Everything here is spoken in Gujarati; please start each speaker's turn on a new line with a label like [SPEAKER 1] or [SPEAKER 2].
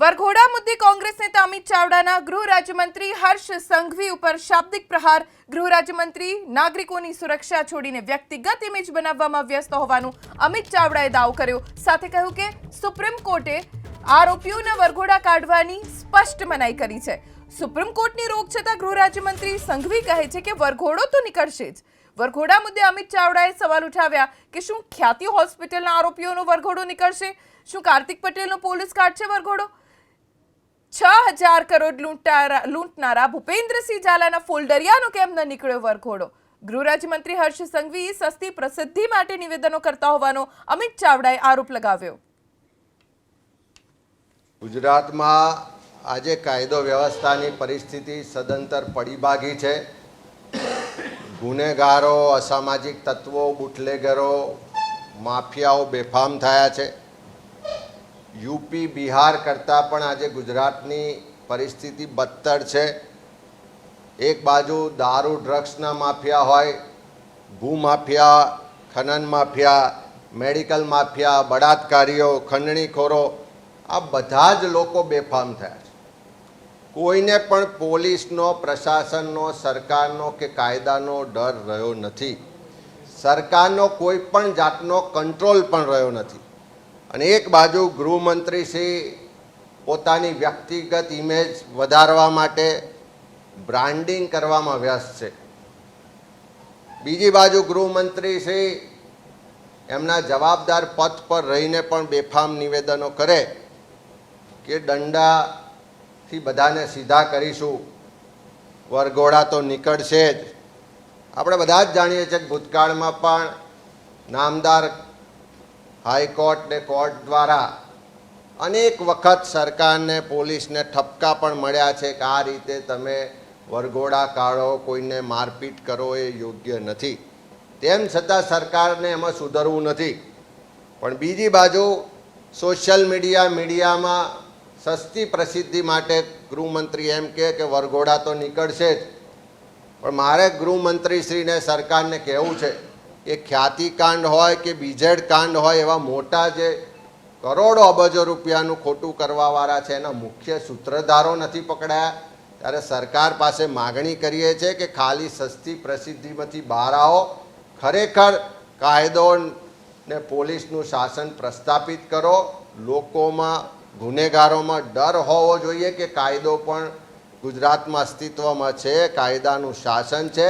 [SPEAKER 1] વરઘોડા મુદ્દે કોંગ્રેસ નેતા અમિત ચાવડાના ગૃહ રાજ્યમંત્રી હર્ષ સંઘવી ઉપર શાબ્દિક પ્રહાર. ગૃહ રાજ્યમંત્રી નાગરિકોની સુરક્ષા છોડીને વ્યક્તિગત ઇમેજ બનાવવામાં વ્યસ્ત હોવાનું અમિત ચાવડાએ દાવો કર્યો. સાથે કહ્યું કે સુપ્રીમ કોર્ટે આરોપીઓના વરઘોડા કાઢવાની સ્પષ્ટ મનાઈ કરી છે. સુપ્રીમ કોર્ટની રોક છતાં ગૃહ રાજ્યમંત્રી સંઘવી કહે છે કે વરઘોડો તો નીકળશે જ. વરઘોડા મુદ્દે અમિત ચાવડાએ સવાલ ઉઠાવ્યા કે શું ખ્યાતિ હોસ્પિટલના આરોપીઓનો વરઘોડો નીકળશે? શું કાર્તિક પટેલનો પોલીસ કાઢશે વરઘોડો? છ હજાર કરોડ લૂંટારા લૂંટનારા ભૂપેન્દ્રસિંહ ઝાલાના ફોલ્ડરિયાનો કેમ ન નીકળ્યો વરઘોડો? ગૃહરાજ્યમંત્રી હર્ષ સંઘવી સસ્તી પ્રસિદ્ધિ માટે નિવેદનો કરતા હોવાનો અમિત ચાવડાએ આરોપ લગાવ્યો.
[SPEAKER 2] ગુજરાતમાં આજે કાયદો વ્યવસ્થાની પરિસ્થિતિ સદંતર પડીભાગી છે. ગુનેગારો, અસામાજિક તત્વો, બુટલેગરો, માફિયાઓ બેફામ થયા છે. યુપી, બિહાર કરતાં પણ આજે ગુજરાતની પરિસ્થિતિ બદતર છે. એક બાજુ દારૂ, ડ્રગ્સના માફિયા હોય, ભૂમાફિયા, ખનન માફિયા, મેડિકલ માફિયા, બળાત્કારીઓ, ખંડણીખોરો, આ બધા જ લોકો બેફામ થયા છે. કોઈને પણ પોલીસનો, પ્રશાસનનો, સરકારનો કે કાયદાનો ડર રહ્યો નથી. સરકારનો કોઈ પણ જાતનો કંટ્રોલ પણ રહ્યો નથી. અને એક બાજુ ગૃહમંત્રી શ્રી પોતાની વ્યક્તિગત ઇમેજ વધારવા માટે બ્રાન્ડિંગ કરવામાં વ્યસ્ત છે. બીજી બાજુ ગૃહમંત્રી શ્રી એમના જવાબદાર પદ પર રહીને પણ બેફામ નિવેદનો કરે કે દંડાથી બધાને સીધા કરીશું. વરઘોડા તો નીકળશે જ. આપણે બધા જ જાણીએ છીએ કે ભૂતકાળમાં પણ નામદાર હાઈકોર્ટ ને કોર્ટ દ્વારા અનેક વખત સરકારને, પોલીસને ઠપકા પણ મળ્યા છે કે આ રીતે તમે વરઘોડા કાઢો, કોઈને મારપીટ કરો એ યોગ્ય નથી. તેમ છતાં સરકારને એમાં સુધરવું નથી. પણ બીજી બાજુ સોશિયલ મીડિયા, મીડિયામાં સસ્તી પ્રસિદ્ધિ માટે ગૃહમંત્રી એમ કે વરઘોડા તો નીકળશે જ. પણ મારે ગૃહમંત્રીશ્રીને, સરકારને કહેવું છે કે ખ્યાતિકાંડ હોય કે બીજેડ કાંડ હોય એવા મોટા જે કરોડો અબજો રૂપિયાનું ખોટું કરવાવાળા છે, એના મુખ્ય સૂત્રધારો નથી પકડાયા. ત્યારે સરકાર પાસે માગણી કરીએ છીએ કે ખાલી સસ્તી પ્રસિદ્ધિમાંથી બહાર આવો. ખરેખર કાયદો ને પોલીસનું શાસન પ્રસ્થાપિત કરો. લોકોમાં, ગુનેગારોમાં ડર હોવો જોઈએ કે કાયદો પણ ગુજરાતમાં અસ્તિત્વમાં છે, કાયદાનું શાસન છે.